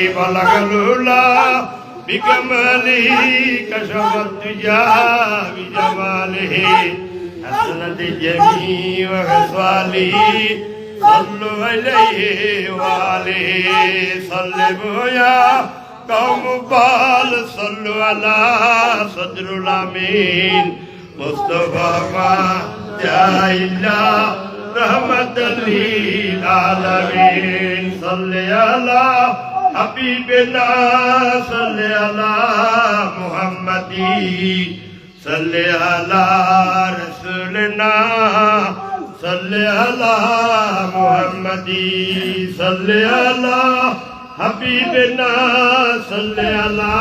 بلغ العلا بكماله كشف الدجى بجماله حسنت الجميع وخصاله صلوا عليه وعليه صلوا يا قوم بال صلوا على صدر الامين مصطفى ما جاء الا رحمة للعالمين صل على حبيبنا صل على محمد صل على رسولنا صل على محمد صل على حبيبنا صل على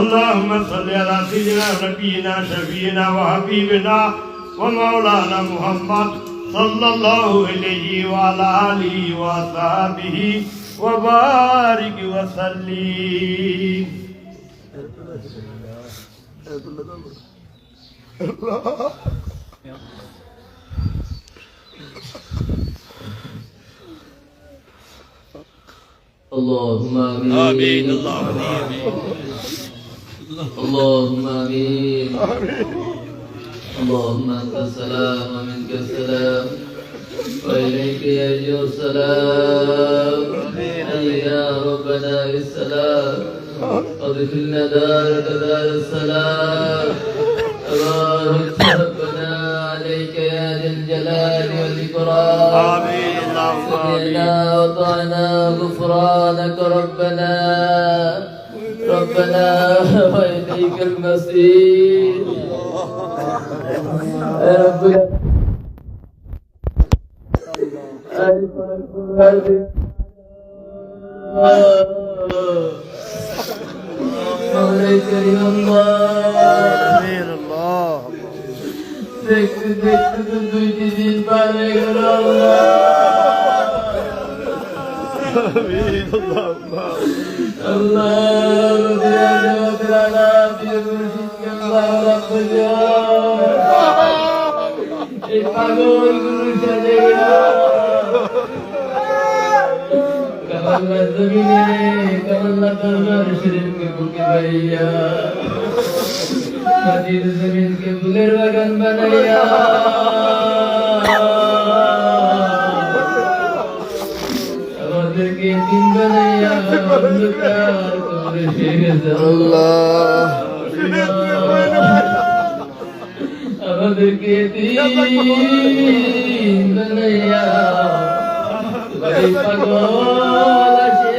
اللهم صل على سيدنا نبينا شفينا وحبيبنا ومولانا محمد صلى الله عليه وعلى آله وصحبه وبارك وسلم. اللهم آمين. اللهم آمين. اللهم آمين. اللهم أنت السلام ومنك السلام. وإليك يرجع السلام. يا ربنا بالسلام وادخلنا دارك دار السلام. تبارك ربنا عليك يا ذا الجلال والإكرام. آمين. اللهم آمين. سمعنا وطعنا غفرانك ربنا. ربنا وإليك المصير يا رب ألف أكبر مولاي كريم الله آمين الله দেখতে দেখতে তো দুইটি দিন পার হয়ে গেল আল্লাহ آمين اللهم আল্লাহ জমিনে আল্লাহ দরবার শরীফকে বুকে বাইয়া বাগান বানাইয়া আমাদেরকে দিন বানাইয়া পাগল আসে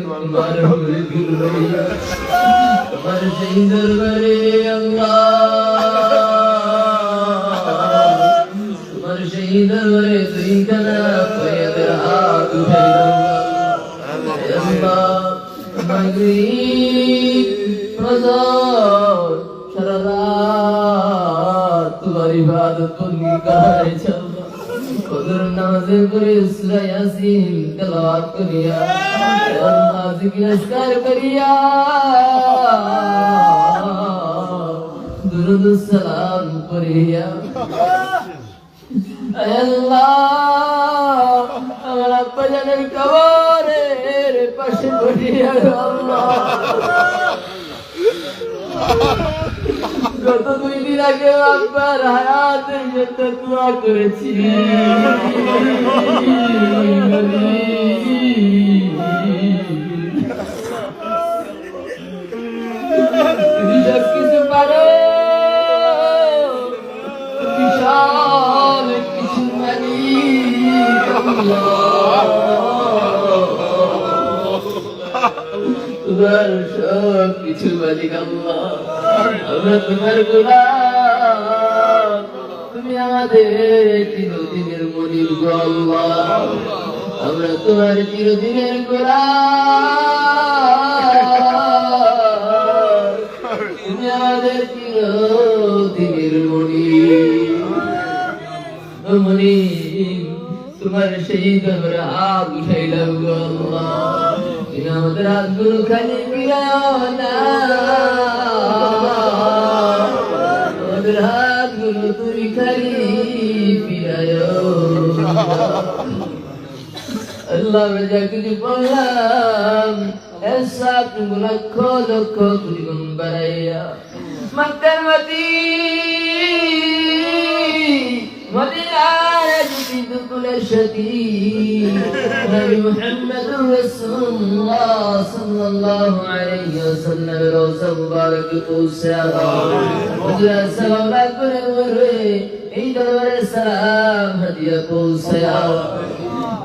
তোমার তোমার সেই দরবারে আল্লাহ। তোমার সেই দরবারে তুই কানা হাত উঠাই তোমার ইবাদত বন্দি করাই চল কদর নামাজের করে সূরা ইয়াসিন তেলাওয়াত করিয়া আল্লাহ জিকির করিয়া দুরুদ সালাম করিয়া আল্লাহ আমার আব্বা কবরের পাশে বসিয়া গত দুই দিন আগে আব্বার হায়াতের জন্য দোয়া করেছি কিছু পারো বিশাল কিছু মালিক তোমার সব কিছু মালিক আল্লাহ। আমরা তোমার গোলাম। তুমি আমাদের চিরদিনের মনির গো আমরা তোমার চিরদিনের তুমি আমাদের চিরদিনের মনির মনির তোমার সেই দরবারে হাত উঠাইলাম গো আল্লাহ। আমাদের হাতগুলো খালি ফিরাও না নবীর হাতগুলো তুমি খালি ফিরায়। আল্লাহ যা কিছু বললাম লক্ষ লক্ষ গুণ বাড়াইয়া। মক্কার মতি। মদিনার যদি দুকুলের সাথী নবী মুহাম্মদুর রাসূলুল্লাহ সাল্লাল্লাহু আলাইহি ওয়াসাল্লাম রওজা মুবারক পৌঁছায়া হুজুর সালাম রাখবেন ওরে এই দরবারে সালাম হাদিয়া পৌঁছায়া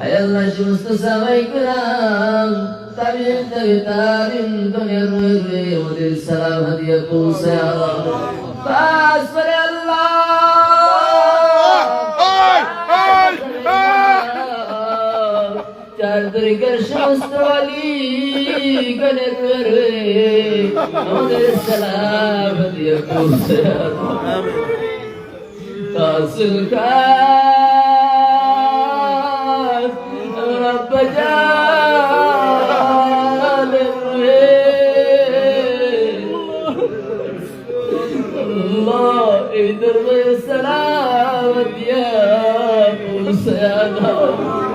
আয় আল্লাহ সমস্ত সাহাবাই کرام তাবিন তাবি তাবিন দুনিয়ার রয়ে ওদের সালাম হাদিয়া পৌঁছায়া বাস করে আল্লাহ চার گر شمس والی گنر ورے نونر سلام دیا کورتے تاصل کار رب جال اللہ ادھر سلام دیا کورتے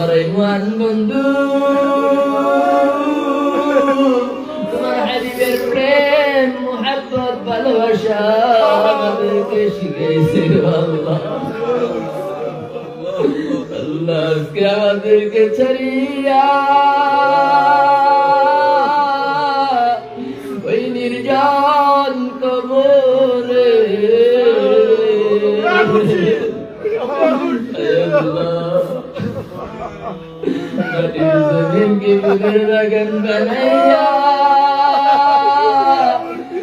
তোমার ইমান বন্ধু তোমার হাবিবের প্রেম মোহাব্বত ভালোবাসা আমাদেরকে শিখাইছে আল্লাহ আল্লাহ আমাদেরকে ছাড়িয়া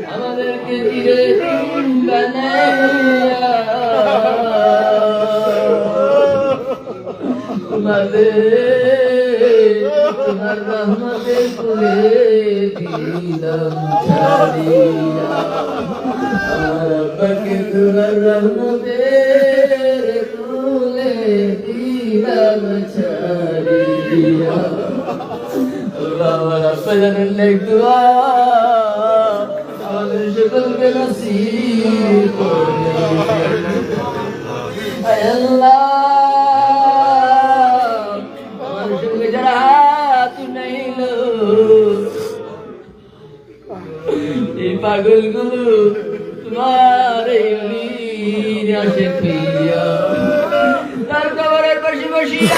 আমাদেরকে ধীরে তোমার রহমতের কুলে দিলাম ছাড়িয়া আব্বাকে তোমার রহমতের কুলে দিলাম ছাড়িয়া। জানেন লেখ দোয়া আমাদের সকলকে নসিব করে আল্লাহ আমার সঙ্গে যারা হাত উঠাইল এই তোমার এই তার কবরের পাশে বসিয়া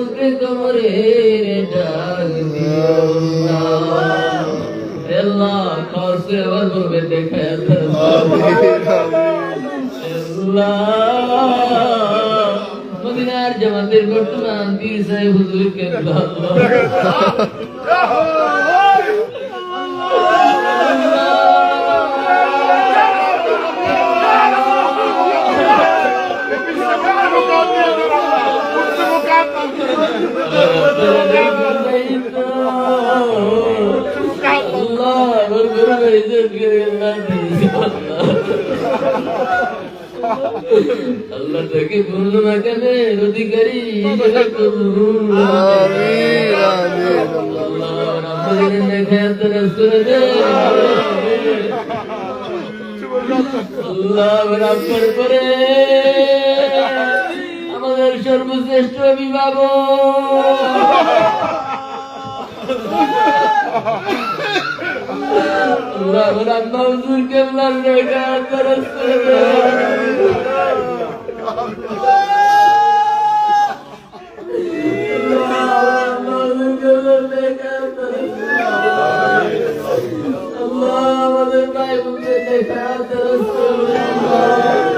কাউকে কবরে ডাক দিও না আল্লাহ খাস আবার বলবে, দেখে মদিনার জামাতের বর্তমান হুজুরকে আল্লাহ। তাকে পূর্ণ মাকামের অধিকারী করে কবুল আমিন আমিন আল্লাহ আল্লাহ পরে আমাদের সর্বশ্রেষ্ঠ অভিভাবক আমাদের দেখা দরজ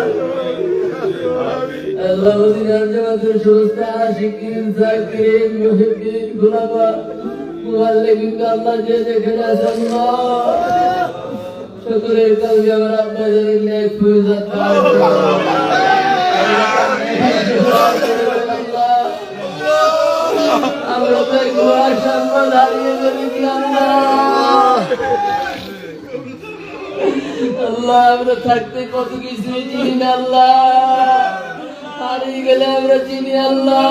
থাকতে কত কিছু আল্লাহ। হারিয়ে গেলে আমরা চিনি আল্লাহ।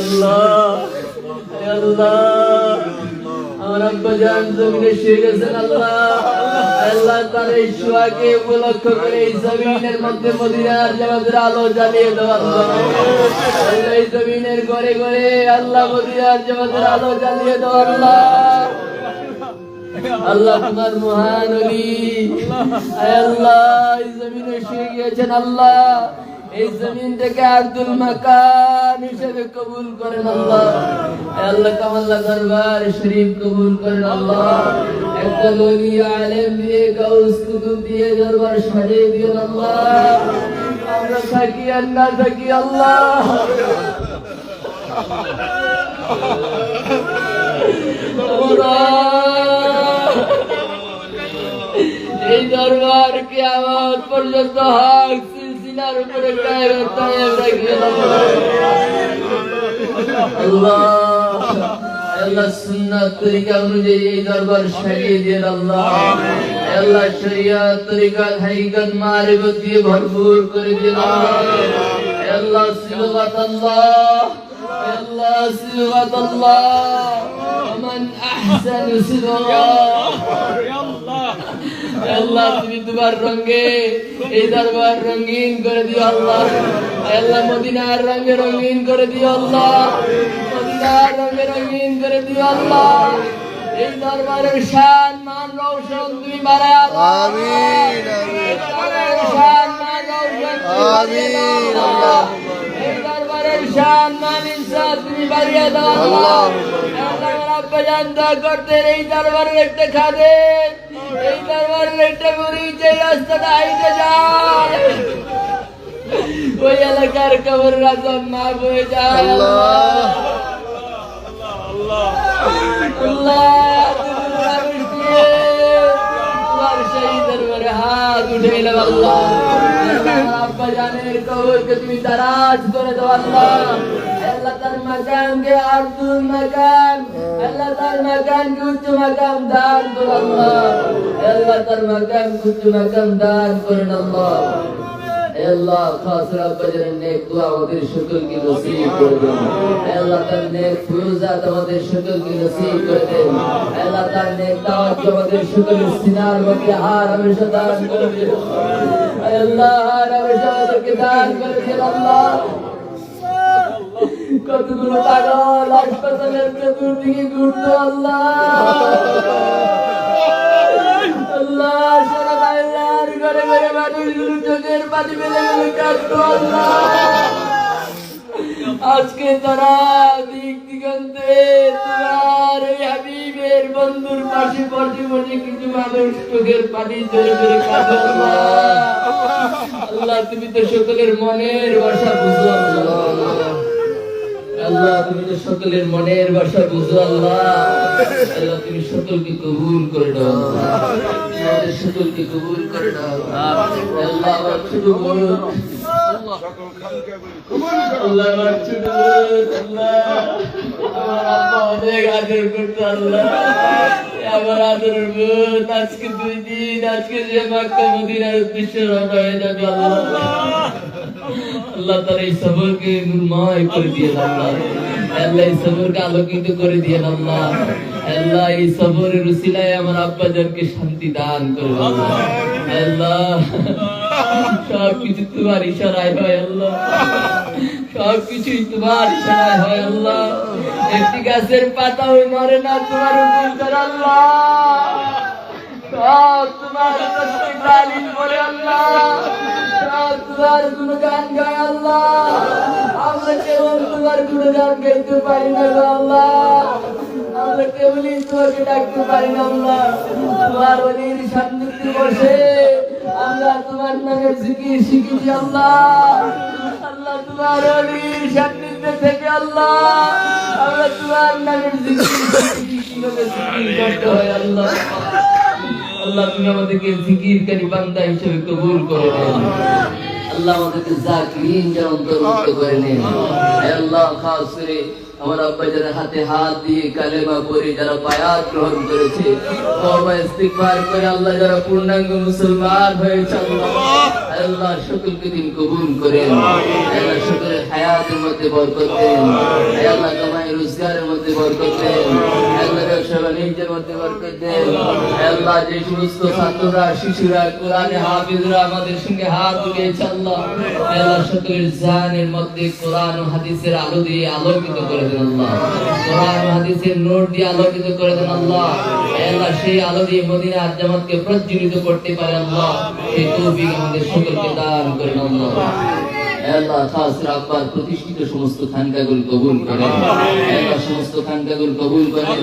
আল্লাহ। আল্লাহ। আমার আব্বা জান জমিনে শুয়ে গেছেন আল্লাহ। আল্লাহ তার এই শোয়াকে উপলক্ষ করে এই জমিনের মধ্যে মদিনার জামাতের আলো জ্বালিয়ে দাও আল্লাহ এই জমিনের ঘরে ঘরে আল্লাহ মদিনার জামাতের আলো জ্বালিয়ে দাও আল্লাহ আল্লাহ তোমার মহান অলি। আল্লাহ, এই জমিনে শুয়ে গিয়েছেন আল্লাহ। এই জমিন থেকে আব্দুল মাকান হিসেবে কবুল করেন আল্লাহ। আল্লাহ কামাল্লা দরবার শরীফ কবুল করেন আল্লাহ। একটা গনি আলেম দিয়ে, গাউস কুতুব দিয়ে, দরবার সাজিয়ে দিয়েন আল্লাহ। আমরা থাকি আর না থাকি আল্লাহ। এই দরবার কে আমার পর্যন্ত হক সিলসিলার উপরে কায়েম কায়েম রাখিয়ে দাও। আল্লাহ আল্লাহ সুন্নাত তরিকা অনুযায়ী এই দরবার সাজিয়ে দিয়ে আল্লাহ আল্লাহ শরিয়াত তরিকা হাইকাত মারিফত দিয়ে ভরপুর করে দিয়ে আল্লাহ আল্লাহ সিলবাত আল্লাহ আল্লাহ সিলবাত আল্লাহ ومن أحسن صبغا আল্লাহ তুমি তোমার রঙে এই দরবার রঙিন করে দিও আল্লাহ। আল্লাহ মদিনার রঙে রঙিন করে দিও আল্লাহ। মদিনার রঙে রঙিন করে দিও আল্লাহ। এই দরবারের শান মান রৌশন তুমি বাড়ায় আমিন, আমিন। শান মান রৌশন আমিন, আল্লাহ। এই দরবারের শান মান ইজ্জত তুমি বাড়িয়ে দাও আল্লাহ। আল্লাহ আমার আব্বা জান দোয়া এই দরবারের একটা খাদেন এই দরবারের একটা মুড়ি যে রাস্তাটা হাইতে যায় ওই এলাকার কবর রাজন মা বয়ে যায় আল্লাহ আল্লাহ তোমার সেই দরবারে হাত উঠে এলাম আল্লাহ আল্লাহ, আব্বা জানের কবরকে তুমি দারাজ করে দাও আল্লাহ আল্লাহ মাকাম আল্লাহ তার মাকামকে উচ্চ মাকাম দান করো আল্লাহ আল্লাহ তার মাকামকে উচ্চ মাকাম দান করেন আল্লাহ হে আল্লাহ খাস রাব্বা জানের নেক দোয়া আমাদের সকলকে নসিব করে দেন হে আল্লাহ তার নেক ফুরুজাত আমাদের সকলকে নসিব করে দেন হে আল্লাহ তার নেক দাওয়াত আমাদের সকলের সিনার মধ্যে হার হমেশা দান করে দেন হে আল্লাহ হার হমেশা আমাদেরকে দান করে দেন আল্লাহ কতগুলো পাগল হাসপাতালের চতুর্দিকে ঘুরতো আল্লাহ। আল্লাহ ঘরে ঘরে আজকে তারা দিক দিগন্তে তোমার হাবিবের বন্ধুর পাশে বসে বসে কিছু মানুষ চোখের পানি ধরে ধরে আল্লাহ, তুমি তো সকলের মনের ভাষা বুঝো আল্লাহ। আল্লাহ, তুমি তো সকলের মনের ভাষা বুঝো, আল্লাহ। আল্লাহ, তুমি সকলকে কবুল করে দাও আমাদের সকলকে কবুল করে দাও আল্লাহ। আমার ছোট বোন। আল্লাহ, আমার ছোট আল্লাহ। আমার আজকে দুই দিন, আজকে আল্লাহ এই করে দিয়ে আল্লাহ আল্লাহ এই সবরকে আলোকিত করে দিয়ে আল্লাহ আল্লাহ এই উসিলায় আমার আব্বা জানকে শান্তি দান করবে আল্লাহ আল্লাহ সব কিছু তোমার ইশারায় হয় আল্লাহ। সব কিছুই তোমার ইশারায় হয় আল্লাহ। একটি গাছের পাতাও নড়ে না তোমার করে আল্লাহ। তোমার তালিম গুণগান গায় আল্লাহ। আমরা কেবল তোমার গুণগান গাইতে পারি না আল্লাহ। আমরা ডাকতে পারি না আল্লাহ। তোমার অলির বসে আমরা তোমার নামের জিকির শিখেছি আল্লাহ। আল্লাহ তোমার অলির সান্নিধ্যে থেকে আল্লাহ। আমরা নামের জিকির করতে হয় আল্লাহ। আল্লাহ তুমি আমাদেরকে জিকিরকারী বান্দা হিসেবে কবুল করে নেন। আল্লাহ আমাদেরকে জাকিরিন যেন অন্তর্ভুক্ত করে নেন। আল্লাহ, খাস করে আমার আব্বা যারা হাতে হাত দিয়ে কালেমা পড়ে, যারা বায়াত গ্রহণ করেছে করে আল্লাহ যারা পূর্ণাঙ্গ মুসলমান হয়েছে, আল্লাহ আল্লাহ, সকলকে দিন কবুল করেন আল্লাহ, সকলের হায়াতের মধ্যে বরকত দেন। হে আল্লাহ কামাই রোজগারের মধ্যে বরকত দেন। হে আল্লাহ ব্যবসা বাণিজ্যের মধ্যে বরকত দেন। হে আল্লাহ যে সমস্ত ছাত্ররা শিশুরা কোরআনে হাফিজরা আমাদের সঙ্গে হাত উঠিয়েছে আল্লাহ। হে আল্লাহ সকলের জানের মধ্যে কোরআন ও হাদিসের আলো দিয়ে আলোকিত করে দেন আল্লাহ। কোরআন ও হাদিসের নূর দিয়ে আলোকিত করে দেন আল্লাহ। হে আল্লাহ সেই আলো দিয়ে মদিনার জামাতকে প্রজ্বলিত করতে পারে আল্লাহ। সেই তৌফিক আমাদের সকলকে দান করেন আল্লাহ। আল্লাহ খাস রাব্বার প্রতিষ্ঠিত সমস্ত খানকাগুলো কবুল করেন। আল্লাহ। সমস্ত খানকাগুলো কবুল করেন।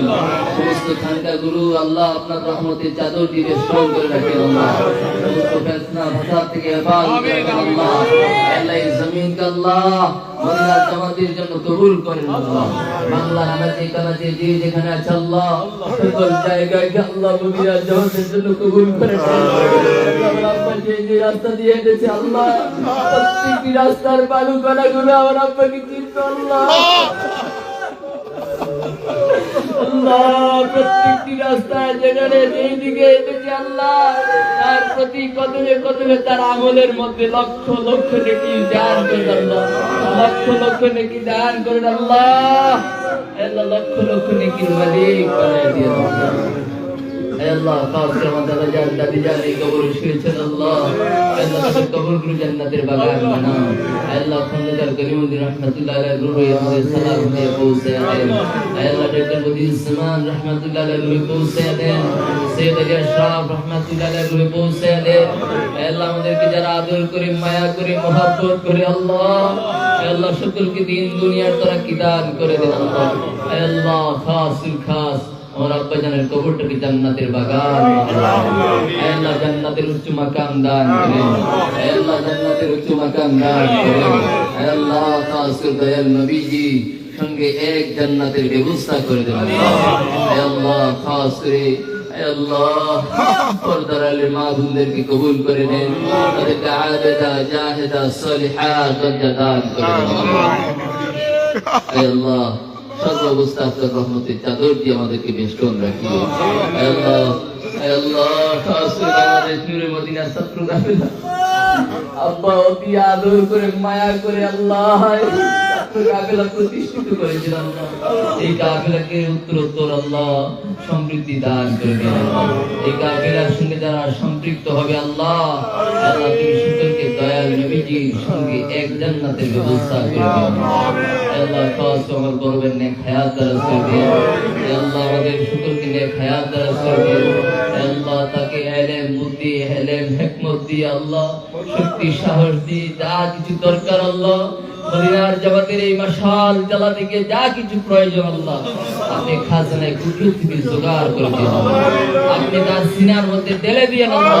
সমস্ত খানকাগুলো আল্লাহ আপনার রহমতের চাদর দিকে স্মরণ করে রাখেন আল্লাহ। সমস্ত থেকে হেফাজত করেন আল্লাহ। আল্লাহ মদিনার জামাতের জন্য কবুল করেন। আল্লাহ বাংলা নানাজে কানাজে যে যেখানে আছে আল্লাহ, সকল জায়গায় আল্লাহ মদিনার জামাতের জন্য কবুল করেন। যে রাস্তা দিয়ে হেঁটেছে আল্লাহ। প্রত্যেকটি রাস্তার বালু কণা গুলো আমার আব্বাকে চিনত আল্লাহ। প্রত্যেকটি রাস্তায় যেখানে যেই দিকে হেঁটেছে আল্লাহ, তার প্রতি কদমে কদমে তার আমলের মধ্যে লক্ষ লক্ষ নেকি দান করেন আল্লাহ। লক্ষ লক্ষ নেকি দান করেন আল্লাহ। আল্লাহ, লক্ষ লক্ষ নেকির মালিক বানায় দিয়ে আল্লাহ করে আমার দাদা জান দাদি জান কবর শুয়েছেন আল্লাহ। আল্লাহ তাদের জান্নাতের বাগান আমাদেরকে যারা আদর করে, মায়া করে, মহব্বত করে, আল্লাহ আল্লাহ সকলকে দিন দুনিয়ার তারা কিদান করে দেন আল্লাহ। আল্লাহ খাস। আমার আব্বা জানের কবরটাকে জান্নাতের বাগান? আল্লাহ জান্নাতের উচ্চ মাকাম দান করেন। আল্লাহ জান্নাতের উচ্চ মাকাম দান করেন। আল্লাহ খাস করে দয়াল নবীজি সঙ্গে এক জান্নাতের ব্যবস্থা করে দেন। আল্লাহ খাস করে হে আল্লাহ পর্দার আলী মা বোনদেরকে কবুল করে নেন। তাদেরকে আবেদা জাহেদা সলিহা দরজা দান করে আল্লাহ সর্ব অবস্থা আপনার রহমতের চাদর দিয়ে আমাদেরকে বেষ্টন আল্লাহ আব্বা অতি আদর করে, মায়া করে, আল্লাহ প্রতিষ্ঠিত এই কাফেলাকে উত্তরোত্তর আল্লাহ সমৃদ্ধি দান করে এই কাফেলার সঙ্গে যারা সম্পৃক্ত হবে আল্লাহ আল্লাহ শক্তি, সাহস দিয়ে যা কিছু দরকার আল্লাহ। মদিনার জামাতের এই মাশাল জ্বালা থেকে যা কিছু প্রয়োজন আল্লাহ, আপনি খাজানায় কুটুর থেকে জোগাড় করে দিন। আপনি তার সিনার মধ্যে ঢেলে দিয়ে আল্লাহ।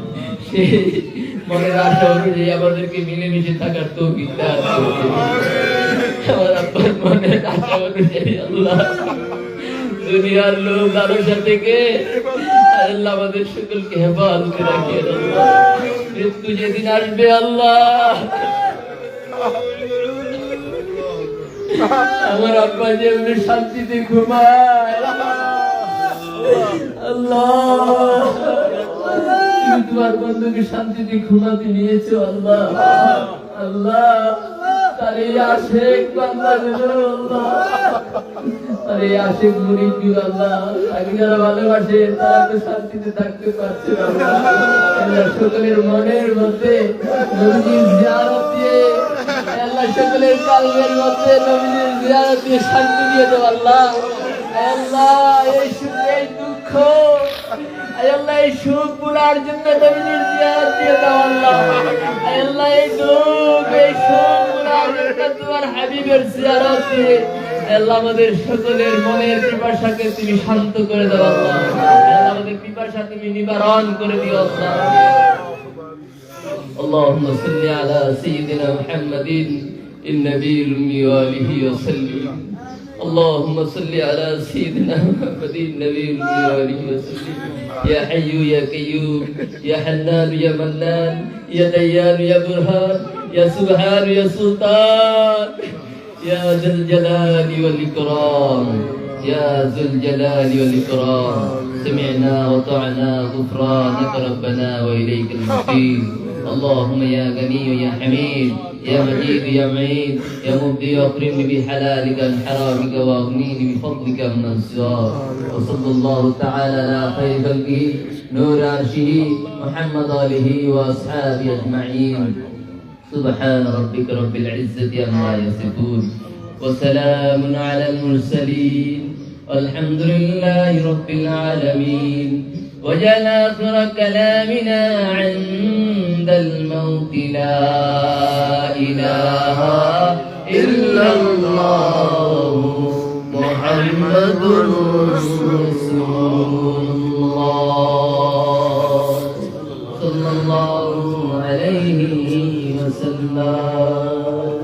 মনের আশা আমাদেরকে থাকার আমার আব্বার মনের দুনিয়ার লোক আল্লাহ আমাদের সকলকে হেফাজতে মৃত্যু যেদিন আসবে আল্লাহ। আমার আব্বা যেমনি শান্তিতে ঘুমায়। আল্লাহ। বন্ধুকে শান্তিতে ঘুমাতে নিয়েছো আল্লাহ। আল্লাহ শান্তিতে থাকতে পারছে সকলের মনের মধ্যে আল্লাহ সকলের মধ্যে শান্তি দিয়ে দেব আল্লাহ। আল্লাহ, এই দুঃখ আল্লাহ এই সুখ পুরার জন্য নবীজির জিয়ারত দিয়ে দাও আল্লাহ আয় আল্লাহ এই দুঃখ এই সুখ পুরার জন্য তোমার হাবিবের জিয়ারত দিয়ে আল্লাহ আমাদের সকলের মনের পিপাসাকে তুমি শান্ত করে দাও আল্লাহ আল্লাহ আমাদের পিপাসা তুমি নিবারণ করে দিও আল্লাহ اللهم صل على سيدنا محمد النبي الأمي وآله وسلم اللهم صل على سيدنا محمد النبي وآله وسلم. يا حي يا قيوم يا حنان يا منان يا ديان يا برهان يا سبحان يا سلطان يا ذا الجلال والإكرام. يا ذو الجلال والإكرام. سمعنا وطعنا غفرانك ربنا وإليك المصير. اللهم يا غني يا حميد. يا مجيد يا معيد. يا مبدي واكرمني بحلالك عن حرامك واغنيني بفضلك من السوار وصلى الله تعالى على خير خلقه نور عرشه محمد آله وأصحابه أجمعين. سبحان ربك رب العزة عما يصفون. وسلام على المرسلين. والحمد لله رب العالمين. وجعل آخر كلامنا عند الموت. لا إله إلا الله محمد رسول الله. صلى الله عليه وسلم.